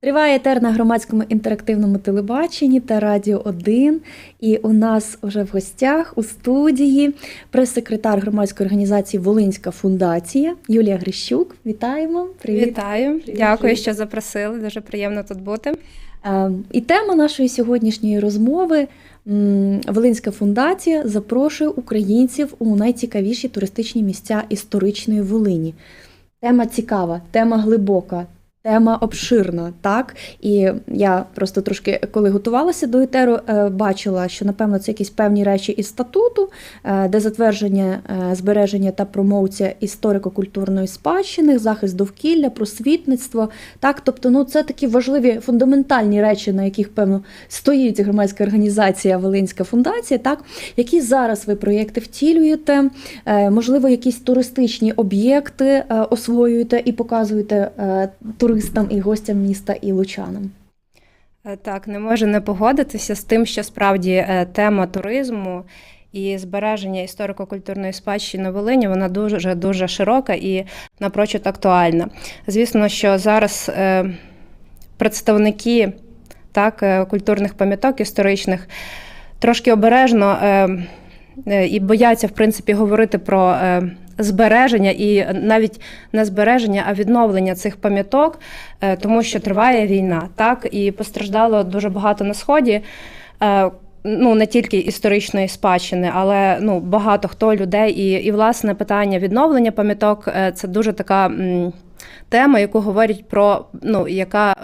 Триває етер на громадському інтерактивному телебаченні та Радіо 1. І у нас вже в гостях у студії прес-секретар громадської організації Волинська фундація Юлія Грищук. Вітаємо! Привіт! Вітаю, дякую, що запросили. Дуже приємно тут бути. Е, І тема нашої сьогоднішньої розмови Волинська фундація запрошує українців у найцікавіші туристичні місця історичної Волині. Тема цікава, тема глибока. Тема обширна, так і я просто трошки, коли готувалася до етеру, е, бачила, що напевно це якісь певні речі із статуту, е, де затвердження, е, збереження та промоція історико-культурної спадщини, захист довкілля, просвітництво. Так, тобто, ну це такі важливі фундаментальні речі, на яких певно стоїть громадська організація Волинська фундація. Так, які зараз ви проєкти втілюєте? Можливо, якісь туристичні об'єкти освоюєте і показуєте е, туристам і гостям міста і лучанам. Е, Так, не можу не погодитися з тим, що справді е, тема туризму і збереження історико-культурної спадщини Волині вона дуже дуже широка і напрочуд актуальна. Звісно, що зараз е, представники так, культурних пам'яток історичних трошки обережно і бояться, в принципі, говорити про. Збереження і навіть не збереження, а відновлення цих пам'яток, е, тому що триває війна, так і постраждало дуже багато на сході. е, Ну, не тільки історичної спадщини, але ну багато хто людей, і, і власне питання відновлення пам'яток е, це дуже така м, тема, яку говорять про ну, яка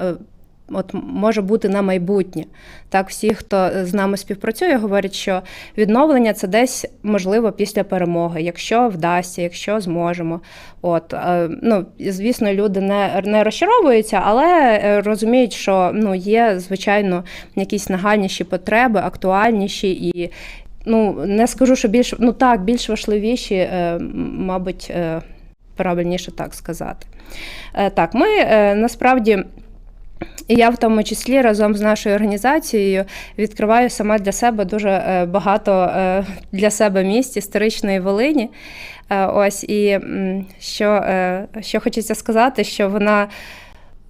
от може бути на майбутнє. Так, всі, хто з нами співпрацює, говорять, що відновлення це десь можливо після перемоги, якщо вдасться, якщо зможемо. От е, ну звісно, люди не, не розчаровуються, але е, розуміють, що ну є звичайно якісь нагальніші потреби, актуальніші і. Ну, не скажу, що більш ну так, більш важливіші, е, мабуть, е, правильніше так сказати. Е, Так, ми е, насправді. І я в тому числі разом з нашою організацією відкриваю сама для себе дуже е, багато е, для себе місць історичної Волині. Е, Ось і що, що хочеться сказати, що вона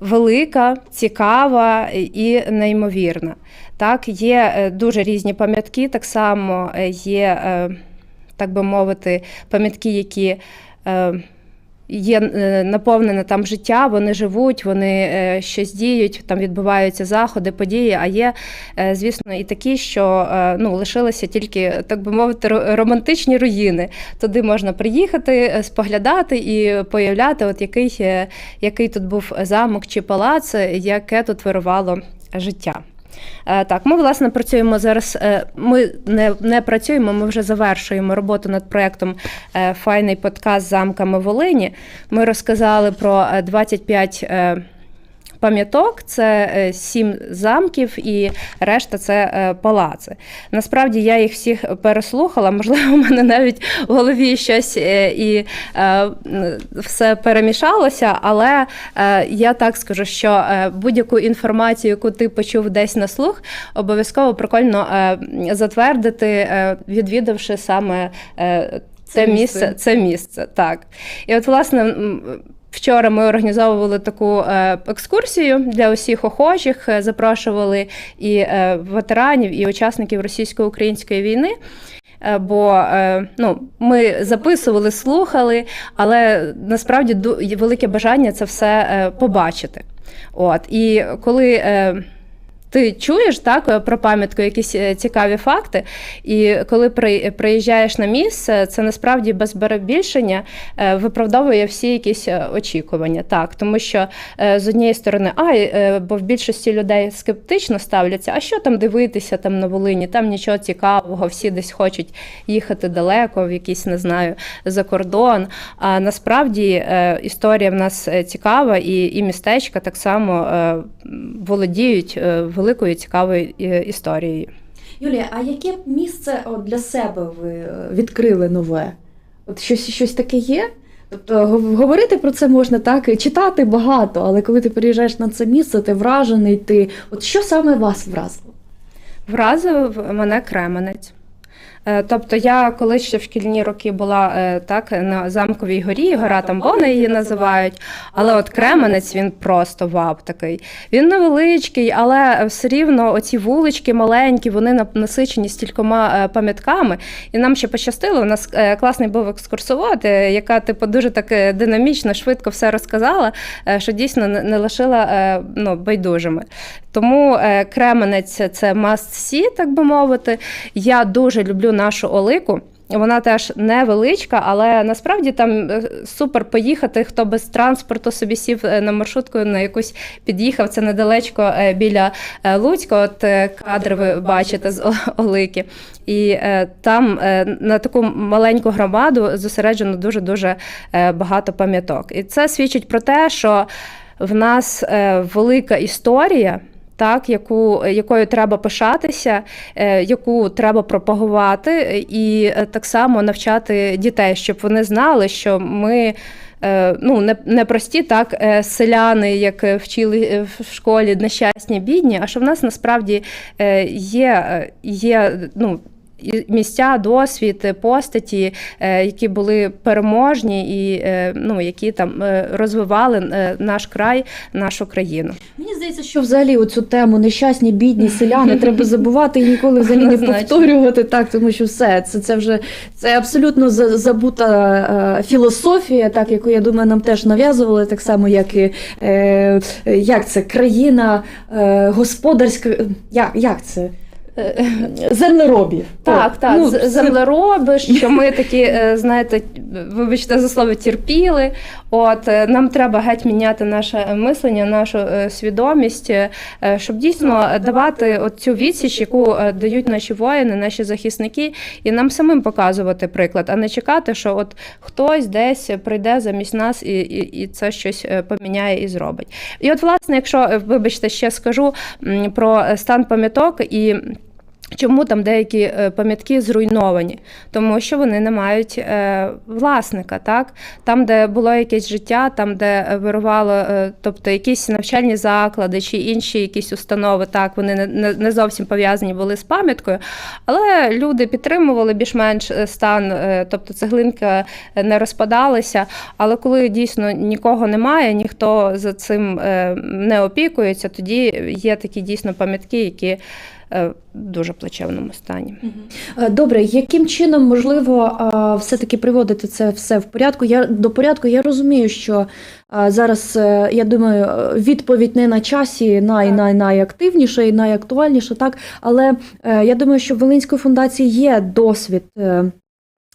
велика, цікава і неймовірна. Так, є дуже різні пам'ятки, так само є, так би мовити, пам'ятки, які. Є е, наповнене там життя, вони живуть, вони е, щось діють, там відбуваються заходи, події. А є, е, звісно, і такі, що ну, лишилися тільки, так би мовити, ро- романтичні руїни. Туди можна приїхати, споглядати і появляти, от який, який тут був замок чи палац, яке тут вирувало життя. Е, Так, ми власне працюємо зараз. е, Ми не, не працюємо, ми вже завершуємо роботу над проєктом е, Файний подкаст замками Волині. Ми розказали про е, 25 е, пам'яток, це е, сім замків і решта це е, палаци. Насправді я їх всіх переслухала. Можливо, у мене навіть в голові щось е, і все перемішалося, але я так скажу, що будь-яку інформацію, яку ти почув десь на слух, обов'язково прикольно затвердити, відвідавши саме. Це місце. це місце, так. І от, власне, Вчора ми організовували таку е, екскурсію для усіх охочих, е, запрошували і е, ветеранів, і учасників російсько-української війни. Бо ну, ми записували, слухали, але насправді велике бажання це все побачити. От і коли ти чуєш так про пам'ятку якісь е, цікаві факти, і коли при, приїжджаєш на місце, це насправді без перебільшення е, виправдовує всі якісь е, очікування. Так, тому що е, з однієї сторони, а е, бо в більшості людей скептично ставляться, а що там дивитися там на Волині, там нічого цікавого, всі десь хочуть їхати далеко, в якийсь, не знаю, за кордон. А насправді е, історія в нас е, цікава, і, і містечка так само е, володіють е, великою цікавою е, історією. Юлія, а яке місце для себе ви е, відкрили нове? От щось, щось таке є? Тобто говорити про це можна так, і читати багато, але коли ти приїжджаєш на це місце, ти вражений, ти. От що саме вас вразило? Вразив мене Кременець. Е, Тобто я коли ще в шкільні роки була е, так на замковій горі, гора Тамбона її називають. Але от Кременець він просто вап такий. Він невеличкий, але все рівно оці вулички маленькі, вони насичені стількома е, пам'ятками. І нам ще пощастило. У нас класний був екскурсовод, яка типу дуже так динамічно, швидко все розказала, що дійсно не лишила ну, байдужими. Тому Кременець це must see, так би мовити. Я дуже люблю нашу Олику. Вона теж невеличка, але насправді там е, супер поїхати. Хто без транспорту собі сів е, на маршрутку на якусь під'їхав. Це недалечко е, біля Луцька. От кадри ви бачите з Олики. І там на таку маленьку громаду зосереджено дуже дуже багато пам'яток. І це свідчить про те, що в нас велика історія. Так, яку, якою треба пишатися, е, яку треба пропагувати, і е, так само навчати дітей, щоб вони знали, що ми е, ну, не, не прості так е, селяни, як е, вчили е, в школі нещасні, бідні, а що в нас насправді е, є, е, є ну, місця, досвід, е, постаті, е, які були переможні і е, ну, які там розвивали наш край, нашу країну. Мені здається, що взагалі оцю тему нещасні, бідні селяни треба забувати і ніколи взагалі не повторювати так, тому що все це, це вже це абсолютно за- забута філософія, так яку я думаю, нам теж нав'язували, так само, як і як це країна господарська, як, як це? Е, Землеробів. Так, так, ну, землероби, що ми такі, е, знаєте, вибачте за слово, терпіли. От е, нам треба геть міняти наше мислення, нашу свідомість, щоб дійсно давати от цю відсіч, яку дають наші воїни, наші захисники, і нам самим показувати приклад, а не чекати, що от хтось десь прийде замість нас і, і, і це щось поміняє і зробить. І от, власне, якщо вибачте, ще скажу про стан пам'яток і. Чому там деякі е, пам'ятки зруйновані? Тому що вони не мають е, власника, так? Там, де було якесь життя, там, де е, вирувало, тобто якісь навчальні заклади чи інші якісь установи, так, вони не, зовсім пов'язані були з пам'яткою, але люди підтримували більш-менш стан, тобто цеглинка не розпадалася. Але коли дійсно нікого немає, ніхто за цим не опікується, тоді є такі дійсно пам'ятки, які дуже плачевному стані. Е, Добре, яким чином можливо все-таки приводити це все в порядку? Я до порядку я розумію, що зараз е, я думаю, е, відповідь не на часі най, най, найактивніша і найактуальніша, так але е, я думаю, що в Волинської фундації є досвід. е,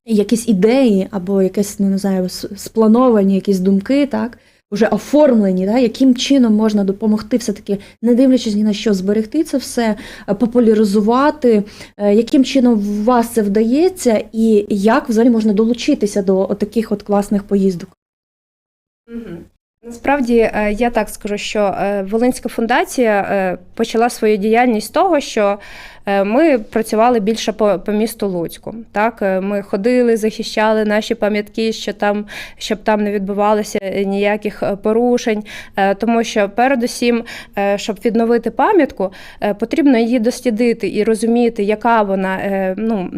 Якісь ідеї або якесь ну, не знаю, сплановані якісь думки, так вже оформлені, да, яким чином можна допомогти, все-таки, не дивлячись ні на що, зберегти це все, е, популяризувати, Е, яким чином у вас це вдається, і як взагалі можна долучитися до таких от класних поїздок? Мгм. Насправді е, я так скажу, що е, Волинська фундація е, почала свою діяльність з того, що ми працювали більше по, по місту Луцьку. Так, ми ходили, захищали наші пам'ятки, що там, щоб там не відбувалося ніяких порушень. Тому що передусім, щоб відновити пам'ятку, потрібно її дослідити і розуміти, яка вона. ну,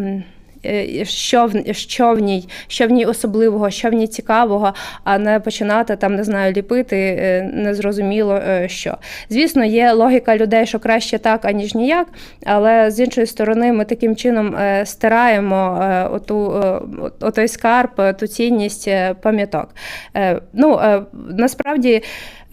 Що в, що в ній, що в ній особливого, що в ній цікавого, а не починати там, не знаю, ліпити е, незрозуміло е, що. Звісно, є логіка людей, що краще так, аніж ніяк, але з іншої сторони, ми таким чином е, стираємо е, оту, е, отой скарб, е, ту цінність е, пам'яток. Е, Ну, е, насправді.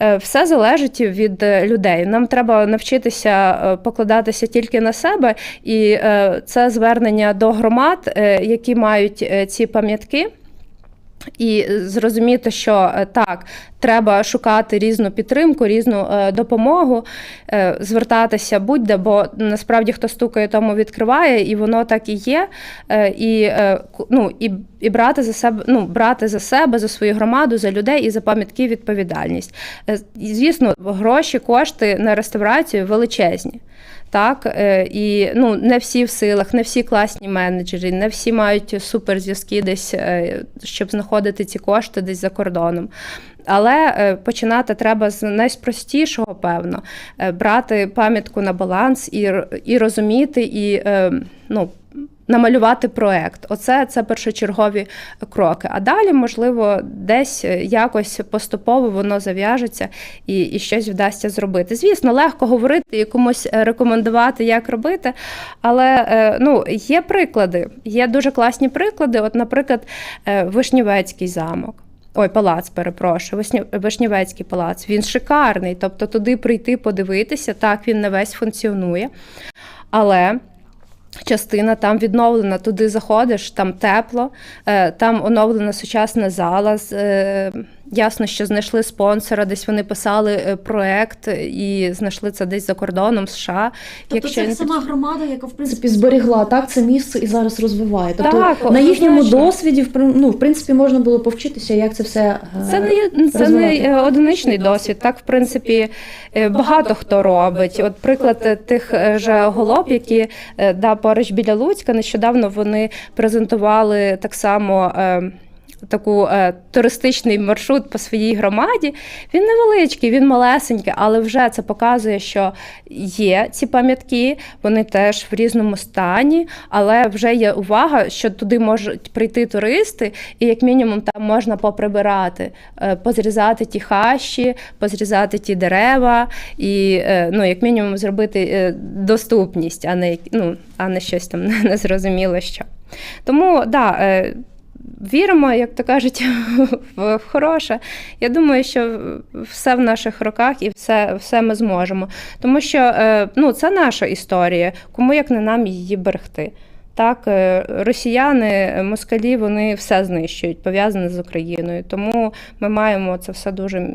Е, Все залежить від е, людей. Нам треба навчитися е, покладатися тільки на себе, і це звернення до громад, які мають ці пам'ятки. І зрозуміти, що е, так, треба шукати різну підтримку, різну е, допомогу, е, звертатися будь-де, бо насправді хто стукає, тому відкриває, і воно так і є. Е, і, е, ну, і, і брати за себе, ну, брати за себе, за свою громаду, за людей і за пам'ятки відповідальність. Е, і, звісно, гроші, кошти на реставрацію величезні. Так, е, і ну не всі в силах, не всі класні менеджери, не всі мають суперзв'язки десь, е, щоб знаходити ці кошти десь за кордоном. Але е, починати треба з найспростішого, певно, брати пам'ятку на баланс і, і розуміти, і ну. Намалювати проект. Оце це першочергові кроки. А далі, можливо, десь е, якось поступово воно зав'яжеться і, і щось вдасться зробити. Звісно, легко говорити і комусь е, рекомендувати, як робити, але е, ну, є приклади, є дуже класні приклади. От, наприклад, Вишнівецький замок. Ой, палац, перепрошую, Вишні- Вишнівецький палац. Він шикарний. Тобто туди прийти, подивитися. Так, він не весь функціонує. Але частина там відновлена, туди заходиш, там тепло, е, там оновлена сучасна зала. з, е, Ясно, що знайшли спонсора, десь вони писали е, проект і знайшли це десь за кордоном США. Тобто це не сама громада, яка в принципі зберігла так це місце і зараз розвиває. Тобто Так, на їхньому однозначно. досвіді в ну, в принципі можна було повчитися, як це все е, Це не це не розвивати. е, одиничний досвід. Так, в принципі, е, багато хто робить. От приклад е, тих е, же голоб, які е, да, поруч біля Луцька, нещодавно вони презентували так само. Таку е, туристичний маршрут по своїй громаді. Він невеличкий, він малесенький, але вже це показує, що є ці пам'ятки, вони теж в різному стані, але вже є увага, що туди можуть прийти туристи, і як мінімум там можна поприбирати, е, позрізати ті хащі, позрізати ті дерева, і е, ну, як мінімум зробити е, доступність, а не, ну, а не щось там незрозуміло що. Тому да, е, віримо, як то кажуть, в хороше. Я думаю, що все в наших руках і все, все ми зможемо. Тому що е, ну, це наша історія, кому як не нам її берегти. Так, е, росіяни, москалі, вони все знищують, пов'язане з Україною. Тому ми маємо це все дуже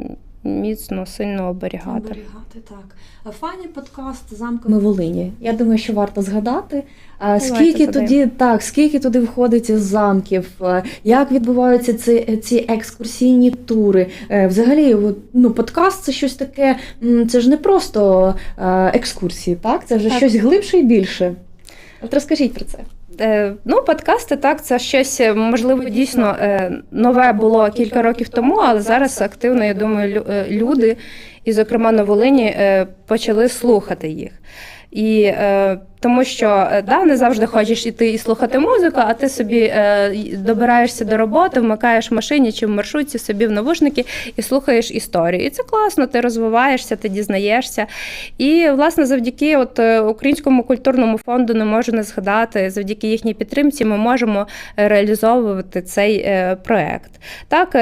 міцно, сильно оберігати. Оберігати, так. Файний подкаст замками Волині. Я думаю, що варто згадати. Давайте Скільки туди. тоді так, скільки туди входить із замків, е, як відбуваються ці, ці екскурсійні тури? Е, Взагалі, ну, подкаст це щось таке, це ж не просто е, екскурсії, так? Це вже Так. щось глибше і більше. От розкажіть про це. Е, Ну, подкасти так, це щось е, можливо дійсно е, нове було кілька років тому, але зараз активно, я думаю, лю- люди, і, зокрема, на Волині, е, почали слухати їх. І е, тому що е, да, не завжди хочеш іти і слухати музику, а ти собі е, добираєшся до роботи, вмикаєш в машині чи в маршрутці собі в навушники і слухаєш історію. І це класно, ти розвиваєшся, ти дізнаєшся. І власне завдяки от е, Українському культурному фонду не можу не згадати, завдяки їхній підтримці ми можемо реалізовувати цей проект. Так,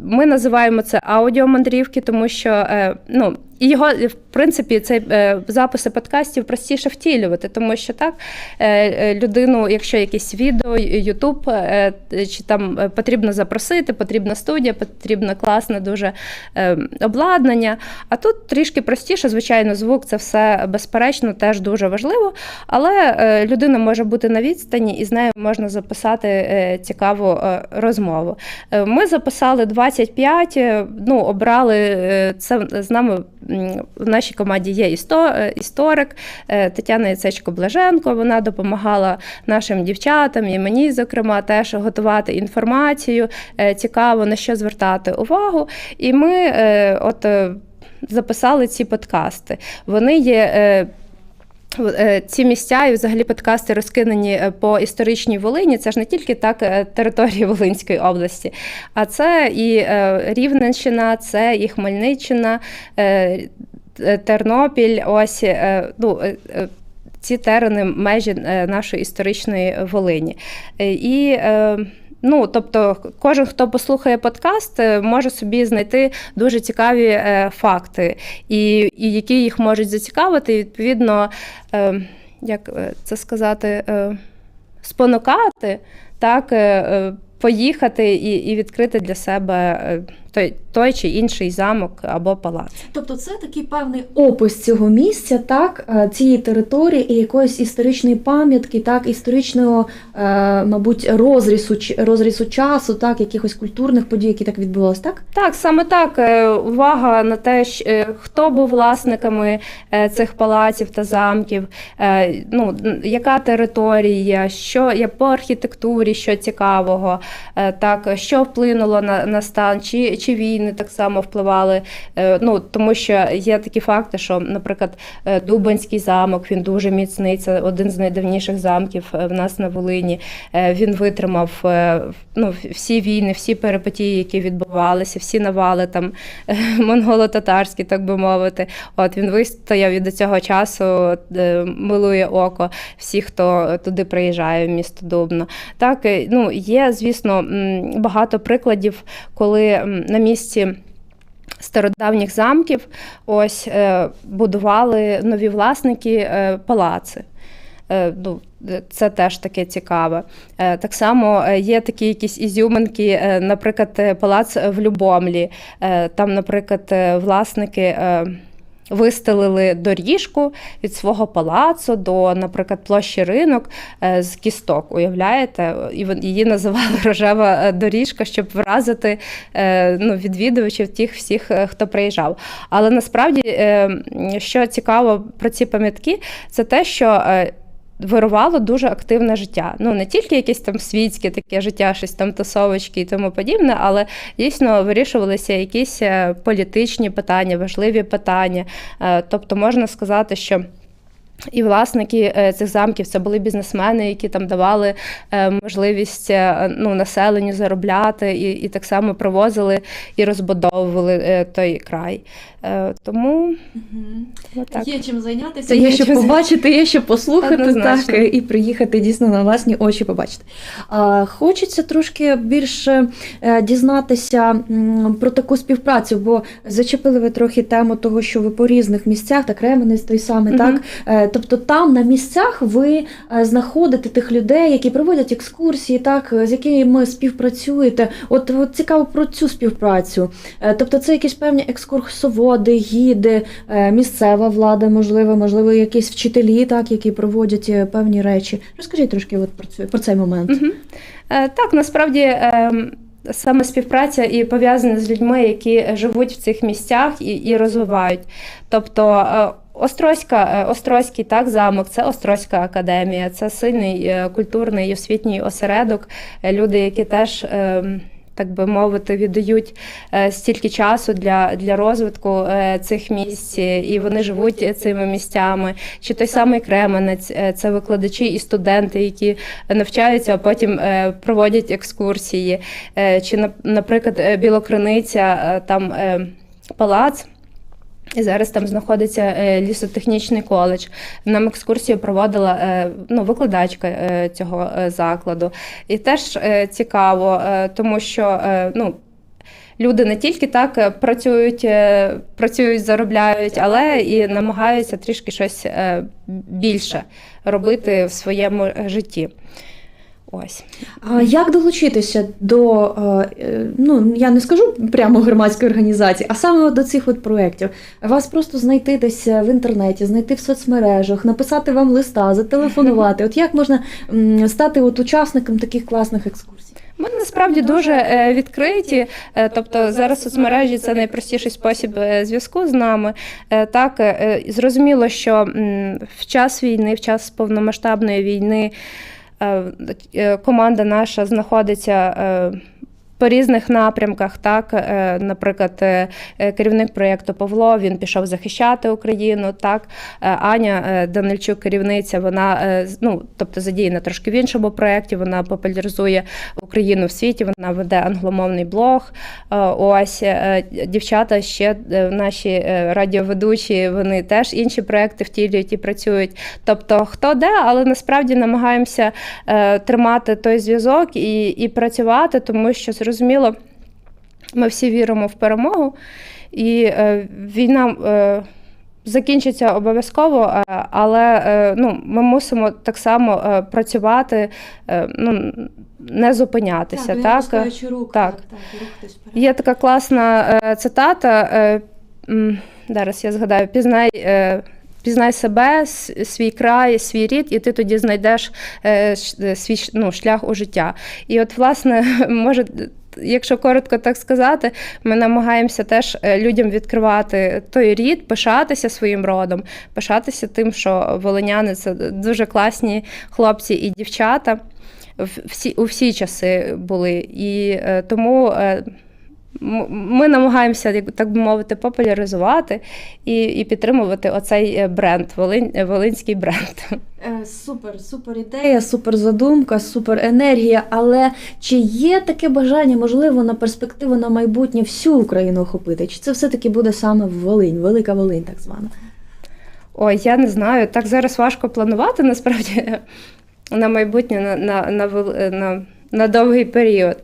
ми називаємо це аудіомандрівки, тому що е, ну. І його, в принципі, цей е, записи подкастів простіше втілювати, тому що так е, е, людину, якщо якесь відео, Ютуб, е, чи там е, потрібно запросити, потрібна студія, потрібно класне дуже е, обладнання. А тут трішки простіше, звичайно, звук це все безперечно, теж дуже важливо. Але е, людина може бути на відстані, і з нею можна записати е, цікаву е, розмову. Е, Ми записали 25, е, ну, обрали е, це з нами. В нашій команді є е, історик е, Тетяна Яцечко Блаженко. Вона допомагала нашим дівчатам і мені, зокрема, теж готувати інформацію, е, цікаво на що звертати увагу. І ми от записали ці подкасти. Вони є. Е, Ці місця і взагалі подкасти розкидані е, по історичній Волині. Це ж не тільки так е, території Волинської області, а це і Рівненщина, це і Хмельниччина, Тернопіль. Ось ну, ці терени межі нашої історичної Волині. І Ну, тобто, кожен, хто послухає подкаст, е, може собі знайти дуже цікаві е, факти, і, і які їх можуть зацікавити, і відповідно, е, як е, це сказати, е, спонукати, так, е, е, поїхати і, і відкрити для себе той, той чи інший замок або палац. Тобто це такий певний опис цього місця, так, е, цієї території і якоїсь історичної пам'ятки, так, історичного, е, мабуть, розрізу, ч- розрізу часу, так, якихось культурних подій, які так відбувалися, так? Так, саме так. е, Увага на те, хто був власниками цих палаців та замків, ну, яка територія, що є по архітектурі, що цікавого, так, що вплинуло на, на стан, чи, чи війни так само впливали. Е, ну тому що є такі факти, що, наприклад, е, Дубанський замок він дуже міцний. Це один з найдавніших замків е, в нас на Волині. Він витримав ну, всі війни, всі перипетії, які відбувалися, всі навали там монголо-татарські, так би мовити. От він вистояв і до цього часу милує око всіх, хто туди приїжджає в місто Дубно. Так, ну є, звісно, багато прикладів, коли на місці. Стародавніх замків ось е, будували нові власники е, палаци. Е, ну, це теж таке цікаве. Так само є такі якісь ізюминки, наприклад, палац в Любомлі. Там, наприклад, власники. Вистелили доріжку від свого палацу до, наприклад, площі ринок е, з кісток. Уявляєте? І її називали рожева е, доріжка, щоб вразити е, ну, відвідувачів тих всіх, хто приїжджав. Але насправді, що цікаво про ці пам'ятки, це те, що вирувало дуже активне життя. Ну не тільки якесь там світське таке життя, щось там тусовочки і тому подібне, але дійсно вирішувалися якісь е, політичні питання, важливі питання. Е, Тобто можна сказати, що. І власники е, цих замків це були бізнесмени, які там давали е, можливість е, ну, населенню заробляти, і, і так само привозили і розбудовували той край. Тому отак. Є чим зайнятися, Це є, є що побачити, є що послухати, Однозначно. так, і приїхати дійсно на власні очі побачити. А, хочеться трошки більше дізнатися про таку співпрацю, бо зачепили ви трохи тему того, що ви по різних місцях, так Ременець той самий, Мгм. так? Е, тобто там на місцях ви е, знаходите тих людей, які проводять екскурсії, так, з якими співпрацюєте. От, от цікаво про цю співпрацю. Е, Тобто це якісь певні екскурсоводи, гіди, е, місцева влада, можливо, можливо, якісь вчителі, так, які проводять е, певні речі. Розкажіть трошки от про, цю, про цей момент. Е, Так, насправді ем, саме співпраця і пов'язана з людьми, які живуть в цих місцях і, і розвивають. Тобто е, Острозька, е, Острозький так, замок, це Острозька академія, це сильний е, культурний і освітній осередок. Е, Люди, які теж. Так би мовити, віддають стільки часу для, для розвитку цих місць, і вони живуть цими місцями. Чи той самий Кременець, це викладачі і студенти, які навчаються, а потім проводять екскурсії. Чи, нап- наприклад, Білокриниця, там палац. І зараз там знаходиться е, лісотехнічний коледж. Нам екскурсію проводила е, ну, викладачка е, цього закладу. І теж цікаво, тому що ну, люди не тільки так працюють, працюють, заробляють, але і намагаються трішки щось більше робити в своєму житті. Ось. А як долучитися до, е, е, ну я не скажу прямо громадської організації, а саме до цих от проєктів? Вас просто знайти десь в інтернеті, знайти в соцмережах, написати вам листа, зателефонувати. От як можна стати от учасником таких класних екскурсій? Ми насправді дуже е, відкриті. е, Тобто зараз соцмережі це найпростіший спосіб е, зв'язку з нами. Е, Так е, зрозуміло, що в час війни, в час повномасштабної війни, е, е, команда наша знаходиться. По різних напрямках, так, е, наприклад, е, е, керівник проєкту Павло він пішов захищати Україну. Так, Аня Данильчук, керівниця, вона ну, тобто задіяна трошки в іншому проєкті. Вона популяризує Україну в світі. Вона веде англомовний блог. Ось дівчата ще наші радіоведучі, вони теж інші проекти втілюють і працюють. Тобто, хто де, але насправді намагаємося тримати той зв'язок і, і працювати, тому що зрозуміло, ми всі віримо в перемогу, і е, війна. Е, Закінчиться обов'язково, е, але ну, ми мусимо так само працювати, ну, не зупинятися. Так, руку, так. рухатись вперед. Є така класна цитата. Зараз я згадаю: пізнай. Пізнай себе, свій край, свій рід, і ти тоді знайдеш свій ну, шлях у життя. І от, власне, може, якщо коротко так сказати, ми намагаємося теж е, людям відкривати той рід, пишатися своїм родом, пишатися тим, що волиняни це дуже класні хлопці і дівчата. У всі часи були. І е, тому. Ми намагаємося, так би мовити, популяризувати і, і підтримувати оцей е, бренд, Волинь, е, волинський бренд. Е, Супер, супер ідея, супер задумка, супер енергія. Але чи є таке бажання, можливо, на перспективу на майбутнє всю Україну охопити? Чи це все-таки буде саме Волинь, Велика Волинь, так звана? Ой, я не знаю. Так зараз важко планувати насправді на майбутнє на, на, на, на, на довгий період.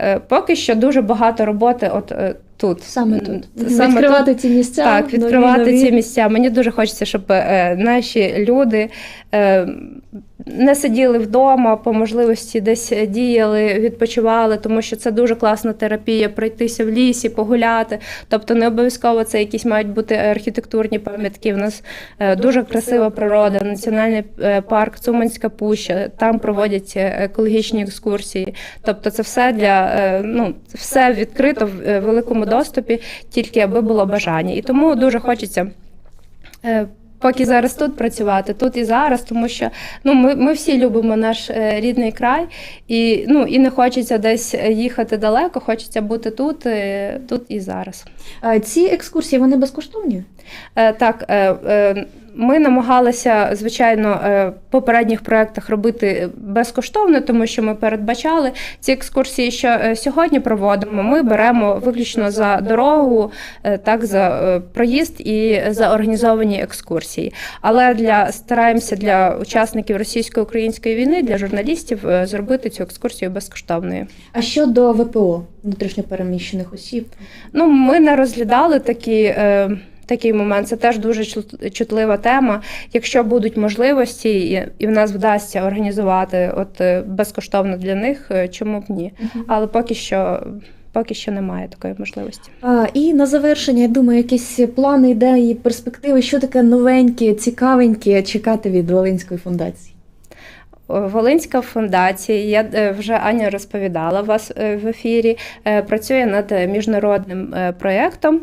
Е, Поки що дуже багато роботи от е, тут. Саме тут. Саме відкривати тут. ці місця. Так, відкривати нові. ці місця. Мені дуже хочеться, щоб е, наші люди е, не сиділи вдома, по можливості десь діяли, відпочивали, тому що це дуже класна терапія пройтися в лісі, погуляти. Тобто не обов'язково це якісь мають бути архітектурні пам'ятки. У нас е, дуже красива природа, національний парк Цуманська Пуща. Там проводять е, екологічні екскурсії. Тобто, це все для е, ну все відкрито в великому доступі, тільки аби було бажання. І тому дуже хочеться. е, Поки зараз тут працювати, тут і зараз, тому що ну ми, ми всі любимо наш е, рідний край, і ну і не хочеться десь їхати далеко, хочеться бути тут, е, тут і зараз. А Ці екскурсії вони безкоштовні? Е, Так, е, е, ми намагалися, звичайно, в попередніх проєктах робити безкоштовно, тому що ми передбачали ці екскурсії, що сьогодні проводимо. Ми беремо виключно за дорогу, так за проїзд і за організовані екскурсії. Але для стараємося для учасників російсько-української війни, для журналістів зробити цю екскурсію безкоштовною. А щодо ВПО, внутрішньопереміщених осіб? Ну, ми не розглядали такі. Такий момент це теж дуже чут- чутлива тема. Якщо будуть можливості, і, і в нас вдасться організувати от е, безкоштовно для них, е, чому б ні? Але поки що, поки що немає такої можливості. А, і на завершення, я думаю, якісь плани, ідеї, перспективи, що таке новеньке, цікавеньке чекати від Волинської фундації? Волинська фундація, я е, вже Аня розповідала вас е, в ефірі, е, працює над міжнародним проєктом.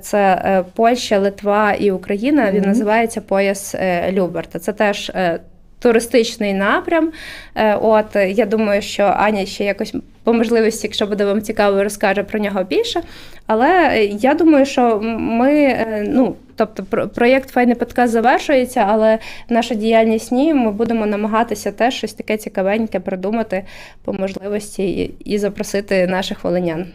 Це Польща, Литва і Україна. Він називається Пояс Люберта. Це теж туристичний напрям. От я думаю, що Аня ще якось по можливості, якщо буде вам цікаво, розкаже про нього більше. Але е, я думаю, що ми е, ну. Тобто про- проєкт Файний подкаст завершується, але наша діяльність ні. Ми будемо намагатися теж щось таке цікавеньке придумати по можливості і запросити наших волинян.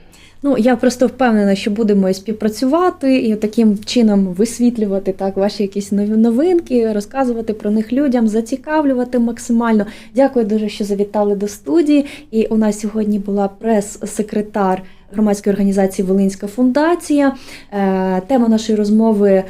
Ну, я просто впевнена, що будемо співпрацювати і таким чином висвітлювати так ваші якісь новинки, розказувати про них людям, зацікавлювати максимально. Дякую дуже, що завітали до студії. І у нас сьогодні була прес-секретар громадської організації Волинська фундація. Е, Тема нашої розмови е,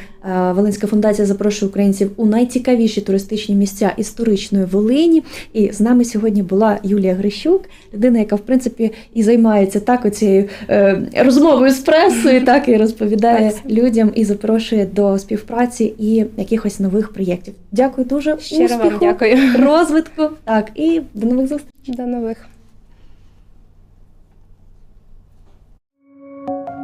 Волинська фундація запрошує українців у найцікавіші туристичні місця історичної Волині. І з нами сьогодні була Юлія Грищук, людина, яка в принципі і займається так оцією е, розмовою з пресою, так і розповідає Так. людям і запрошує до співпраці і якихось нових проєктів. Дякую дуже Щиро вам успіху, дякую. розвитку. Так і до нових зустрічей. До нових.